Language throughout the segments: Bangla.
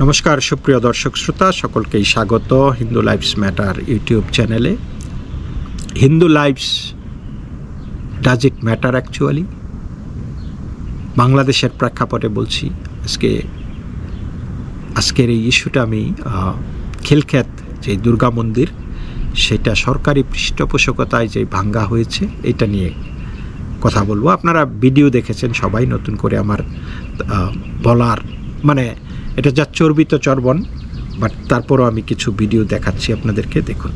নমস্কার, সুপ্রিয় দর্শক শ্রোতা, সকলকেই স্বাগত হিন্দু লাইফস ম্যাটার ইউটিউব চ্যানেলে। Hindu life's does it matter actually বাংলাদেশের প্রেক্ষাপটে বলছি, আজকে, আজকের এই ইস্যুটা আমি খিলক্ষেত যে দুর্গা মন্দির, সেটা সরকারি পৃষ্ঠপোষকতায় যে ভাঙ্গা হয়েছে, এটা নিয়ে কথা বলব। আপনারা ভিডিও দেখেছেন, সবাই নতুন করে আমার বলার মানে এটা যা চর্বিত চর্বণ বাট তারপরও আমি কিছু ভিডিও দেখাচ্ছি আপনাদেরকে দেখুন।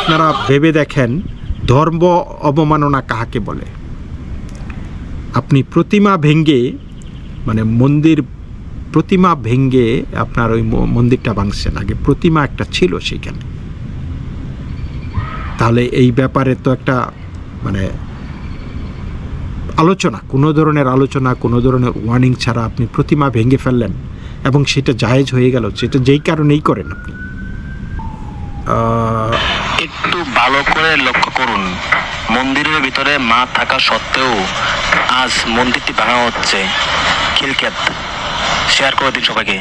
আপনারা ভেবে দেখেন, ধর্ম অবমাননা কাহাকে বলে? আপনি প্রতিমা ভেঙ্গে মানে মন্দির প্রতিমা ভেঙ্গে আপনার ওই মন্দিরটা ভাঙছেন। আগে প্রতিমা একটা ছিল সেইখানে তাহলে এই ব্যাপারে তো একটা মানে আলোচনা, কোনো ধরনের আলোচনা, কোনো ধরনের ওয়ার্নিং ছাড়া আপনি প্রতিমা ভেঙে ফেললেন এবং সেটা জায়েজ হয়ে গেল। সেটা যেই কারণেই করেন আপনি। ভালো করে লক্ষ্য করুন। মন্দিরের ভিতরে মা থাকা সত্ত্বেও আজ মন্দিরটি ভাঙা হচ্ছে। খিলখ্যাত শেয়ার করে দিন সবাইকে।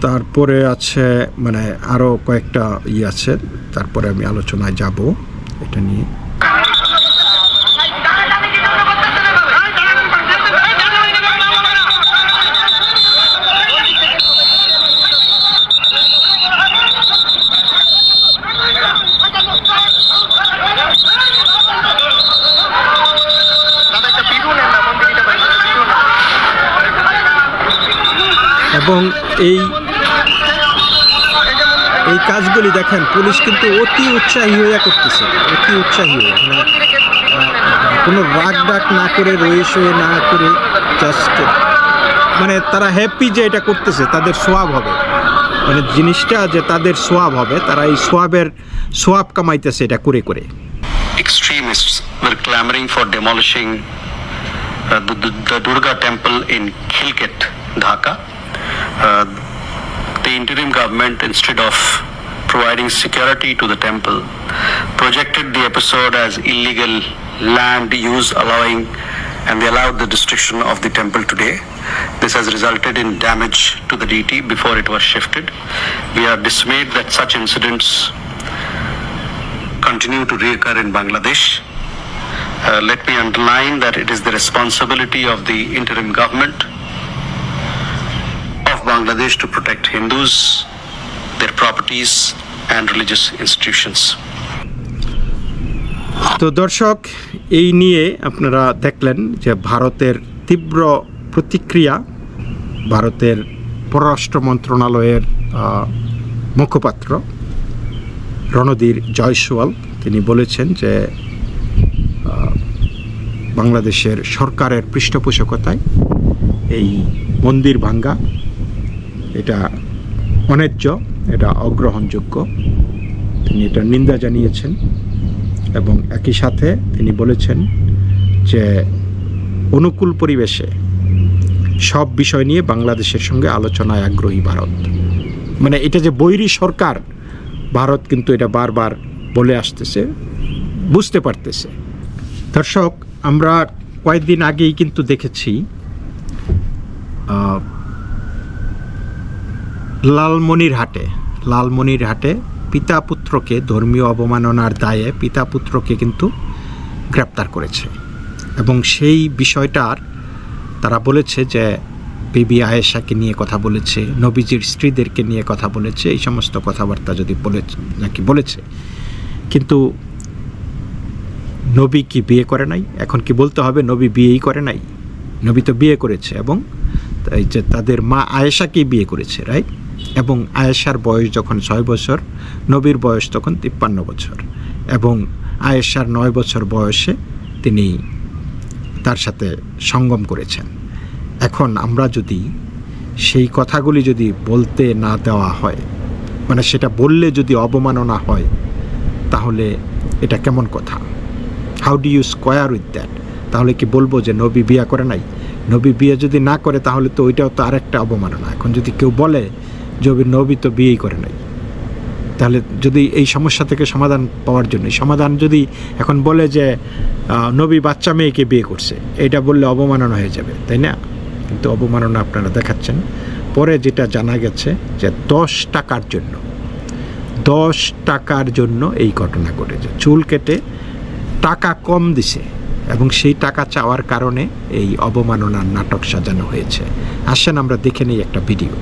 তারপরে আছে মানে আরও কয়েকটা ই আছে। তারপরে আমি আলোচনায় যাব। এটা নিয়ে। এবং এই এই কাজগুলি দেখেন পুলিশ কিন্তু অতি উৎসাহী হয়ে করতেছে অতি উৎসাহী হয়ে মানে কোনো রাগ ডাক না করে রয়েস হয়ে না করে জাস্ট মানে তারা হ্যাপি যে এটা করতেছে তাদের সোয়াব হবে। মানে জিনিসটা যে তাদের সোয়াব হবে তারা এই সোয়াবের সোয়াব কামাইতেছে এটা করে করে। Extremists were clamoring for demolishing uh, the, the Durga temple in Khilket, Dhaka. Uh, the interim government, instead of providing security to the temple, projected the episode as illegal land use allowing and they allowed the destruction of the temple today. This has resulted in damage to the deity before it was shifted. We are dismayed that such incidents continue to reoccur in Bangladesh. Uh, let me underline that it is the responsibility of the interim government Bangladesh to protect Hindus, their properties, and religious institutions. তো দর্শক এই নিয়ে আপনারা দেখলেন যে ভারতের তীব্র প্রতিক্রিয়া ভারতের পররাষ্ট্র মন্ত্রণালয়ের মুখপাত্র রণধীর জয়সওয়াল তিনি বলেছেন যে বাংলাদেশের সরকারের পৃষ্ঠপোষকতায় এই মন্দির ভাঙ্গা এটা অন্যায্য এটা অগ্রহণযোগ্য। তিনি এটা নিন্দা জানিয়েছেন এবং একই সাথে তিনি বলেছেন যে অনুকূল পরিবেশে সব বিষয় নিয়ে বাংলাদেশের সঙ্গে আলোচনায় আগ্রহী ভারত। মানে এটা যে বৈরী সরকার, ভারত কিন্তু এটা বারবার বলে আসতেছে, বুঝতে পারতেছে। দর্শক, আমরা কয়েকদিন আগেই কিন্তু দেখেছি আহ, লালমনির হাটে লালমনির হাটে পিতা পুত্রকে ধর্মীয় অবমাননার দায়ে পিতা পুত্রকে কিন্তু গ্রেপ্তার করেছে। এবং সেই বিষয়টার তারা বলেছে যে বিবি আয়েশাকে নিয়ে কথা বলেছে নবীজির স্ত্রীদেরকে নিয়ে কথা বলেছে এই সমস্ত কথাবার্তা যদি বলে নাকি বলেছে। কিন্তু নবী কি বিয়ে করে নাই? এখন কি বলতে হবে নবী বিয়েই করে নাই? নবী তো বিয়ে করেছে এবং এই যে তাদের মা আয়েশাকেই বিয়ে করেছে রাইট এবং আয়েশার বয়স যখন ছয় বছর, নবীর বয়স তখন তিপ্পান্ন বছর এবং আয়েশার নয় বছর বয়সে তিনি তার সাথে সঙ্গম করেছেন। এখন আমরা যদি সেই কথাগুলি যদি বলতে না দেওয়া হয় মানে সেটা বললে যদি অবমাননা হয়, তাহলে এটা কেমন কথা? How do you square with that তাহলে কি বলব যে নবী বিয়া করে নাই? নবী বিয়ে যদি না করে, তাহলে তো ওইটাও তো আরেকটা অবমাননা। এখন যদি কেউ বলে ওই নবী তো বিয়েই করে নাই। তাহলে যদি এই সমস্যা থেকে সমাধান পাওয়ার জন্য সমাধান যদি এখন বলে যে নবী বাচ্চা মেয়েকে বিয়ে করছে, এটা বললে অবমাননা হয়ে যাবে, তাই না? কিন্তু অবমাননা আপনারা দেখাচ্ছেন। পরে যেটা জানা গেছে যে, দশ টাকার জন্য, দশ টাকার জন্য এই ঘটনা ঘটেছে। চুল কেটে টাকা কম দিছে এবং সেই টাকা চাওয়ার কারণে এই অবমাননার নাটক সাজানো হয়েছে। আসেন আমরা দেখে নিই একটা ভিডিও।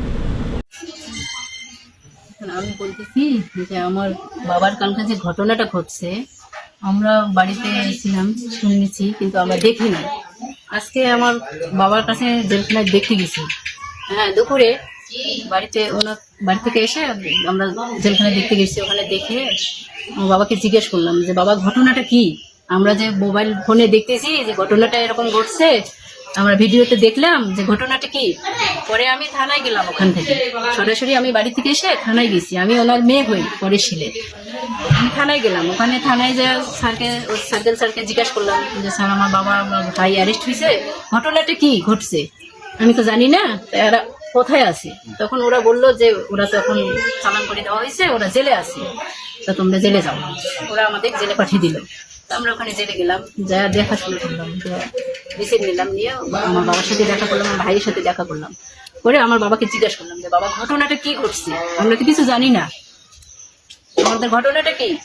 বলতেছি যে আমার বাবার কালকে যে ঘটনাটা ঘটছে, আমরা বাড়িতে ছিলাম, শুনেছি, কিন্তু আমরা দেখি না আজকে আমার বাবার কাছে জেলখানায় দেখতে গেছি। হ্যাঁ দুপুরে বাড়িতে ওনার, বাড়ি থেকে এসে আমরা জেলখানায় দেখতে গেছি। ওখানে দেখে আমার বাবাকে জিজ্ঞেস করলাম যে, বাবা, ঘটনাটা কি? আমরা যে মোবাইল ফোনে দেখতেছি যে ঘটনাটা এরকম ঘটছে আমরা ভিডিওতে দেখলাম যে ঘটনাটা কি? পরে আমি থানায় গেলাম ওখান থেকে। সরাসরি আমি বাড়ি থেকে এসে থানায় গেছি। আমি ওনার মেয়ে হই পরে ছিলে। আমি থানায় গেলাম। ওখানে থানায় যে স্যারকে সার্কেল স্যারকে জিজ্ঞাসা করলাম যে, স্যার, আমার বাবা আমার ভাই অ্যারেস্ট হয়েছে ঘটনাটা কি? ঘটছে? আমি তো জানি না এরা কোথায় আছে? তখন ওরা বলল যে, ওরা তখন চালান করে দেওয়া হয়েছে ওরা জেলে আছে। তা তোমরা জেলে যাও। ওরা আমাদের জেলে পাঠিয়ে দিল। আমরা ওখানে জেলে গেলাম। যা দেখাশোনা করলাম। রিসিভ নিলাম, নিয়ে আমার বাবার সাথে দেখা করলাম, আমার ভাইয়ের সাথে দেখা করলাম। করে আমার বাবাকে জিজ্ঞাসা করলাম যে, বাবা, ঘটনাটা কি ঘটছে? আমরা তো কিছু জানি না। আমাদের ঘটনাটা কি?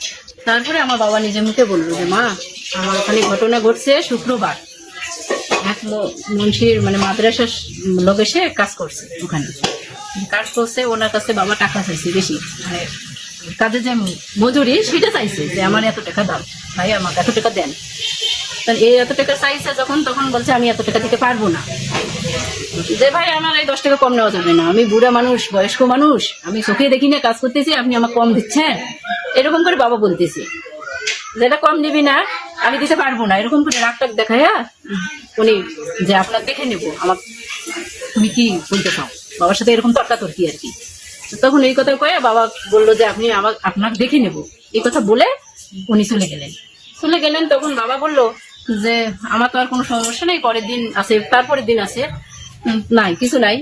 তারপরে আমার বাবা নিজে মুখে বলল যে, মা, আমার ওখানে ঘটনা ঘটছে শুক্রবার। এক মুন্সির মানে মাদ্রাসার লোক এসে কাজ করছে ওখানে। কাজ করছে, ওনার কাছে বাবা টাকা চাইছে বেশি। কাজের যে মজুরি, সেটা চাইছে যে আমার এত টাকা দাও। ভাই, আমাকে এত টাকা দেন। এই এত টাকা চাইছে যখন, তখন বলছে, আমি এত টাকা দিতে পারব না। যে ভাই, আমার এই দশ টাকা কম নেওয়া যাবে না। আমি বুড়া মানুষ, বয়স্ক মানুষ, আমি চোখে দেখি না, কাজ করতেছি, আপনি আমাকে কম দিচ্ছেন। এরকম করে বাবা বলতেছি। যেটা কম নিবি না, আমি দিতে পারব না। এরকম করে রাগ টাক উনি যে, আপনার দেখে নেব। আমার তুমি কি বলতে চাও? বাবার সাথে এরকম তর্কাতর্কি আর কি? তখন এই কথা কয়ে বাবা বলল যে, আপনি আমার আপনাকে দেখে নেব। এই কথা বলে উনি চলে গেলেন। চলে গেলেন তখন বাবা বলল যে, আমার তো আর কোনো সমস্যা নেই, পরের দিন আছে তারপরের দিন আছে নাই, কিছু নাই।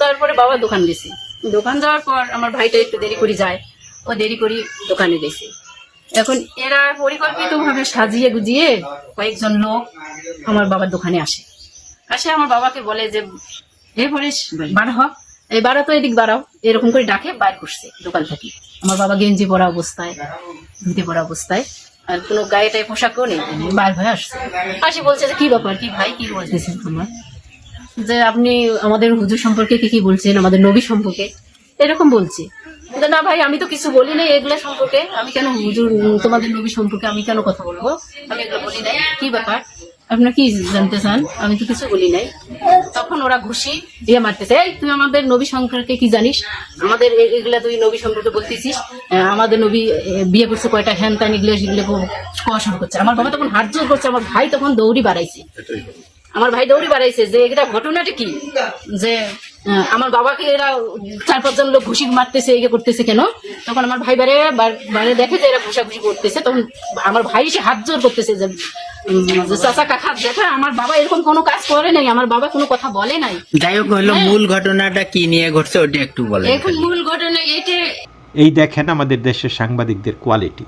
তারপরে বাবা দোকান গেছে। দোকান যাওয়ার পর আমার ভাইটা একটু দেরি করে যায়, ও দেরি করে দোকানে গেছে। এখন এরা পরিকল্পিত ভাবে সাজিয়ে গুজিয়ে কয়েকজন লোক আমার বাবার দোকানে আসে। আসে আমার বাবাকে বলে যে, এ পরেশ বাড়া হ। এই বাড়া তো এদিক বাড়াও। এরকম করে ডাকে বাইর করছে দোকান থেকে। আমার বাবা গেঞ্জি পরা অবস্থায় ধুতি পরা অবস্থায়। আর কোনো গায়েটায় পোশাকও নেই। বাইর হয়ে আসছে। আসি বলছে যে কি ব্যাপার? কি ভাই? কি বলতেছেন তোমার। যে আপনি আমাদের হুজুর সম্পর্কে কি কি বলছেন? আমাদের নবী সম্পর্কে। এরকম বলছে না ভাই আমি তো কিছু বলি নাই এগুলা সম্পর্কে। আমি কেন হুজুর তোমাদের নবী সম্পর্কে আমি কেন কথা বলব? আমি এগুলো বলি নাই। কি ব্যাপার? আপনার কি জানতে চান? আমি তো কিছু বলি নাই। তখন ওরা ঘুষি দিয়ে মারতেছে। এই তুই আমাদের নবী সম্পর্কে কি জানিস? আমাদের এগুলা তুই নবী সম্পর্কে বলতেছিস। আমাদের নবী বিয়ে করছে কয়টা? হ্যান ত্যান এগুলো সেগুলো কোয়া শুরু করছে? আমার বাবা তখন জোর করছে আমার ভাই তখন দৌড়ি বাড়াইছে। আমার ভাই দৌড়ি বাড়াইছে যে এটা ঘটনাটা কি? যে আমার বাবাকে এরা চার পাঁচজন লোক ঘুষি মারতেছে এগে করতেছে কেন? তখন আমার ভাই বারে বারে দেখে যে এরা ঘুষাঘুষি করতেছে তখন আমার ভাই এসে হাত জোর করতেছে যে উম, যে চাচা কাকা দেখা আমার বাবা এরকম কোনো কাজ করে নাই আমার বাবা কোনো কথা বলে নাই। যাই হোক হলো মূল ঘটনাটা কি নিয়ে ঘটছে ওটা একটু বলেন। এখন মূল ঘটনা এটা এই দেখেন আমাদের দেশের সাংবাদিকদের কোয়ালিটি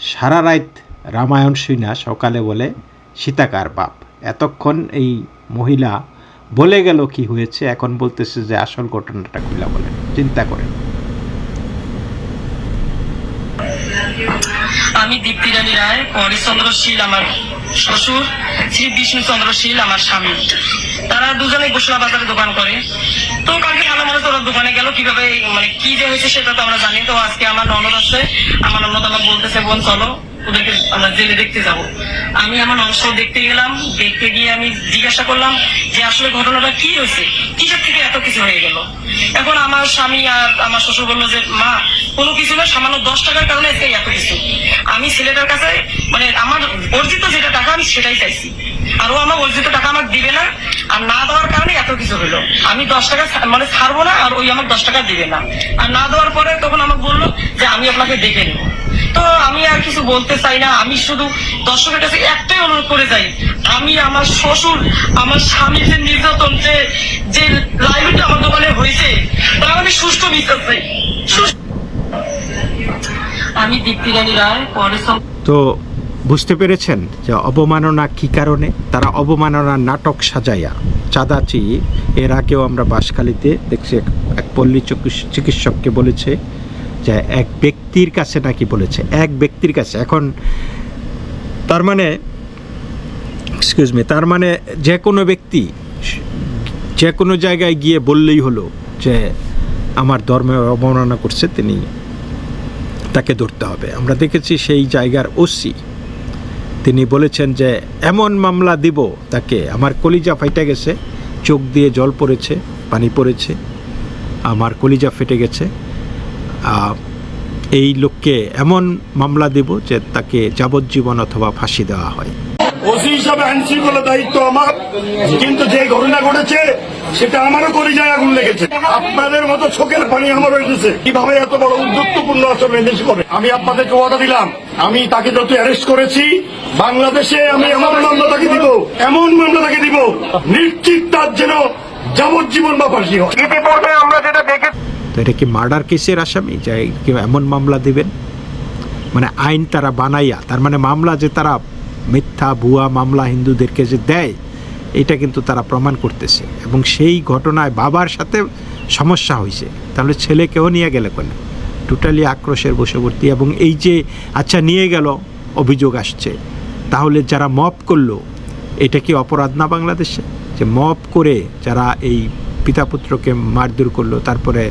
সারা রাত রামায়ণ শুইনা সকালে বলে সীতাকার বাপ? এতক্ষণ এই মহিলা বলে গেল কি হয়েছে এখন বলতেছে যে আসল ঘটনাটা খুলে বলে চিন্তা করেন। আমি দীপ্তি রানী রায় হরিশ্চন্দ্র শীল আমার শ্বশুর, শ্রী বিষ্ণুচন্দ্র শীল, আমার স্বামী। তারা দুজনে গোসলা বাজারে দোকান করে। তো কালকে ভালো মানুষ ওরা দোকানে গেল, কীভাবে মানে কি যে হয়েছে সেটা তো আমরা জানি। তো আজকে আমার ননদ আছে, আমার ননদ আমার বলতেছে, বোন, চলো। ওদেরকে আমরা জেলে দেখতে যাব। আমি আমার অংশ দেখতে গেলাম, দেখতে গিয়ে আমি জিজ্ঞাসা করলাম যে আসলে ঘটনাটা কি হয়েছে? কিসের থেকে এত কিছু হয়ে গেল? এখন আমার স্বামী আর আমার শ্বশুর বলল যে, মা, কোনো কিছু না, সামান্য দশ টাকার কারণে আজকে এত কিছু। আমি ছেলেটার কাছে মানে আমার অর্জিত যেটা টাকা আমি সেটাই চাইছি। আর ও আমার অর্জিত টাকা আমাকে দিবে না, আর না দেওয়ার কারণে এত কিছু হলো। আমি দশ টাকা মানে ছাড়বো না, আর ওই আমার দশ টাকা দিবে না। আর না দেওয়ার পরে তখন আমাকে বলল যে, আমি আপনাকে দেখে নেব। তো আমি আর কিছু বলতে চাই না। আমি শুধু দর্শকের কাছে একটাই অনুরোধ করে যাই, আমি আমার শ্বশুর, আমার স্বামীর যে নির্যাতন, যে যে লাইভটা আমার দোকানে হয়েছে, তার আমি সুষ্ঠু বিচার চাই। আমি দীপ্তি রানী রায় তো বুঝতে পেরেছেন যে অবমাননা কি কারণে? তারা অবমাননার নাটক সাজাইয়া চাঁদা চেয়ে, এর আগেও আমরা বাসখালীতে দেখছি এক- পল্লী চিকিৎস- চিকিৎসককে বলেছে যে এক ব্যক্তির কাছে নাকি বলেছে, এক ব্যক্তির কাছে। এখন তার মানে এক্সকিউজ মি তার মানে যে কোনো ব্যক্তি যে কোনো জায়গায় গিয়ে বললেই হলো যে আমার ধর্মে অবমাননা করছে, তিনি তাকে ধরতে হবে। আমরা দেখেছি সেই জায়গার ওসি, তিনি বলেছেন যে, এমন মামলা দিব তাকে, আমার কলিজা ফাইটে গেছে, চোখ দিয়ে জল পড়েছে, পানি পড়েছে, আমার কলিজা ফেটে গেছে এই লোককে এমন মামলা দেব যে তাকে যাবজ্জীবন অথবা ফাঁসি দেওয়া হয়। ওসি হিসাবে আইন শৃঙ্খলা দায়িত্ব আমার কিন্তু যে ঘটনা ঘটেছে সেটা আমারও করে যায় আগুন লেগেছে। আপনাদের মতো চোখের পানি আমার হয়েছে কীভাবে এত বড় উদ্যোক্তপূর্ণ আচরণ দেশ করে? আমি আপনাদেরকে ওয়াদা দিলাম। আমি তাকে যত অ্যারেস্ট করেছি বাংলাদেশে আমি এমন মামলা তাকে দিব এমন মামলা তাকে দিব নিশ্চিত তার যেন যাবজ্জীবন বা ফাঁসি হয়। ইতিপূর্বে আমরা যেটা দেখে তো এটা কি মার্ডার কেসের আসামি? যে কেউ এমন মামলা দিবেন? মানে আইন তারা বানাইয়া, তার মানে মামলা যে তারা মিথ্যা, ভুয়া মামলা হিন্দুদেরকে যে দেয়, এটা কিন্তু তারা প্রমাণ করতেছে। এবং সেই ঘটনায় বাবার সাথে সমস্যা হয়েছে তাহলে ছেলেকেও নিয়ে গেলে কেন? টোটালি আক্রোশের বশবর্তী। এবং এই যে আচ্ছা নিয়ে গেল, অভিযোগ আসছে। তাহলে যারা মপ করল, এটা কি অপরাধ না বাংলাদেশে? যে মপ করে যারা এই পিতা পুত্রকে মারধর করল, তারপরে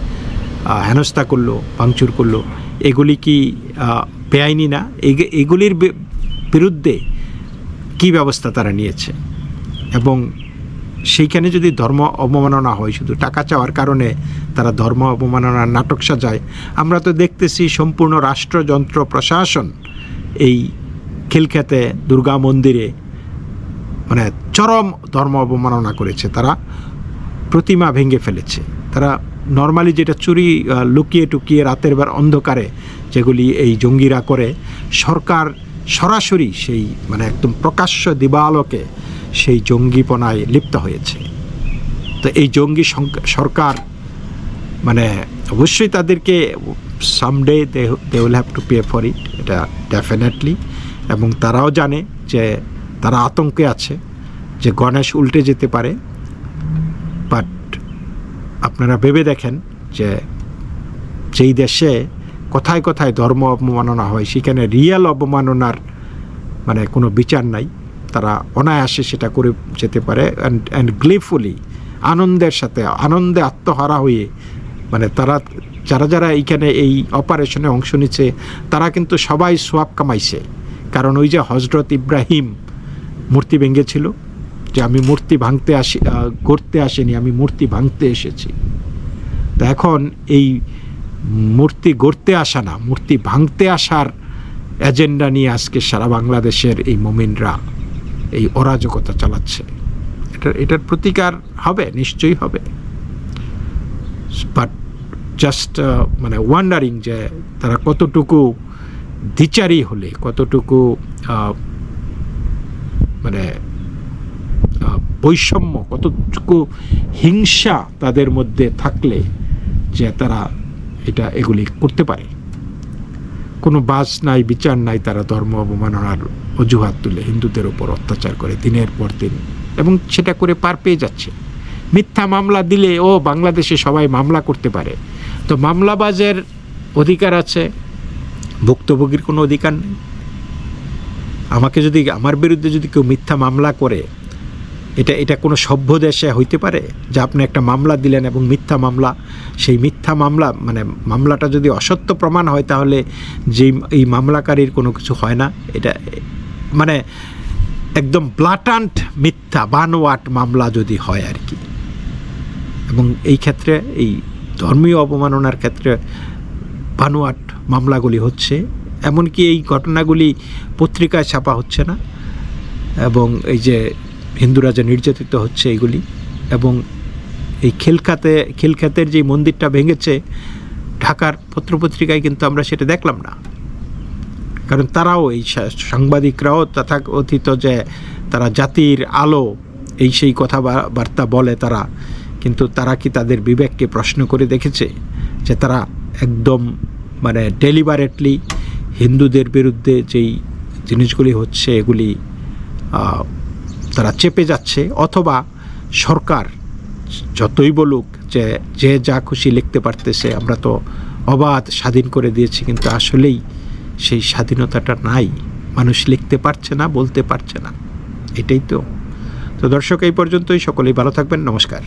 হেনস্থা করল, ভাঙচুর করল, এগুলি কি বেআইনি না? এগ- এগুলির বিরুদ্ধে কি ব্যবস্থা তারা নিয়েছে? এবং সেইখানে যদি ধর্ম অবমাননা হয়, শুধু টাকা চাওয়ার কারণে তারা ধর্ম অবমাননার নাটক সাজায়, আমরা তো দেখতেছি সম্পূর্ণ রাষ্ট্রযন্ত্র প্রশাসন এই খিলখ্যাতে দুর্গা মন্দিরে মানে চরম ধর্ম অবমাননা করেছে। তারা প্রতিমা ভেঙে ফেলেছে। তারা নর্মালি যেটা চুরি লুকিয়ে টুকিয়ে রাতের বের অন্ধকারে যেগুলি এই জঙ্গিরা করে, সরকার সরাসরি সেই মানে একদম প্রকাশ্য দিবালোকে সেই জঙ্গিপনায় লিপ্ত হয়েছে। তো এই জঙ্গি সরকার মানে অবশ্যই তাদেরকে someday they they will have to pay for it এটা ডেফিনেটলি এবং তারাও জানে যে তারা আতঙ্কে আছে, যে গণেশ উল্টে যেতে পারে। বাট আপনারা ভেবে দেখেন যে যেই দেশে কোথায় কোথায় ধর্ম অবমাননা হয়, সেখানে রিয়েল অবমাননার মানে কোনো বিচার নাই, তারা অনায়াসে সেটা করে যেতে পারে অ্যান্ড অ্যান্ড গ্লিফুলি আনন্দের সাথে, আনন্দে আত্মহারা হয়ে মানে তারা, যারা যারা এইখানে এই অপারেশনে অংশ নিচ্ছে, তারা কিন্তু সবাই সোয়াব কামাইছে। কারণ ওই যে হজরত ইব্রাহিম মূর্তি ভেঙেছিল যে আমি মূর্তি ভাঙতে আসি গড়তে আসিনি, আমি মূর্তি ভাঙতে এসেছি। তো এখন এই মূর্তি গড়তে আসা না, মূর্তি ভাঙতে আসার এজেন্ডা নিয়ে আজকে সারা বাংলাদেশের এই মোমিনরা এই অরাজকতা চালাচ্ছে। এটা, এটার প্রতিকার হবে, নিশ্চয়ই হবে। বাট জাস্ট মানে ওয়ান্ডারিং যে তারা কতটুকু দ্বিচারী হলে, কতটুকু মানে বৈষম্য, কতটুকু হিংসা তাদের মধ্যে থাকলে যে তারা এটা এগুলি করতে পারে। কোনো বাস নাই, বিচার নাই, তারা ধর্ম অবমাননার অজুহাত তুলে হিন্দুদের ওপর অত্যাচার করে দিনের পর দিন এবং সেটা করে পার পেয়ে যাচ্ছে। মিথ্যা মামলা দিলে, ও বাংলাদেশে সবাই মামলা করতে পারে। তো মামলাবাজের অধিকার আছে, ভুক্তভোগীর কোনো অধিকার নেই। আমাকে যদি, আমার বিরুদ্ধে যদি কেউ মিথ্যা মামলা করে এটা এটা কোনো সভ্য দেশে হইতে পারে যে আপনি একটা মামলা দিলেন এবং মিথ্যা মামলা? সেই মিথ্যা মামলা মানে মামলাটা যদি অসত্য প্রমাণ হয় তাহলে যে এই মামলাকারীর কোনো কিছু হয় না। এটা মানে একদম ব্লাটান্ট মিথ্যা, বানোয়াট মামলা যদি হয় আর কি। এবং এই ক্ষেত্রে, এই ধর্মীয় অবমাননার ক্ষেত্রে বানোয়াট মামলাগুলি হচ্ছে। এমনকি এই ঘটনাগুলি পত্রিকায় ছাপা হচ্ছে না। এবং এই যে হিন্দুরা যে নির্যাতিত হচ্ছে এইগুলি এবং এই খিলখাতে, খিলখাতের যে মন্দিরটা ভেঙেছে, ঢাকার পত্রপত্রিকায় কিন্তু আমরা সেটা দেখলাম না। কারণ তারাও এই সাংবাদিকরাও তথাকথিত যে তারা জাতির আলো, এই সেই কথাবার্তা বলে তারা, কিন্তু তারা কি তাদের বিবেককে প্রশ্ন করে দেখেছে যে তারা একদম মানে ডেলিভারেটলি হিন্দুদের বিরুদ্ধে যেই জিনিসগুলি হচ্ছে এগুলি তারা চেপে যাচ্ছে, অথবা সরকার যতই বলুক যে যে যা খুশি লিখতে পারতেছে, আমরা তো অবাধ স্বাধীন করে দিয়েছি, কিন্তু আসলেই সেই স্বাধীনতাটা নাই। মানুষ লিখতে পারছে না, বলতে পারছে না। এটাই তো। তো দর্শক, এই পর্যন্তই। সকলেই ভালো থাকবেন। নমস্কার।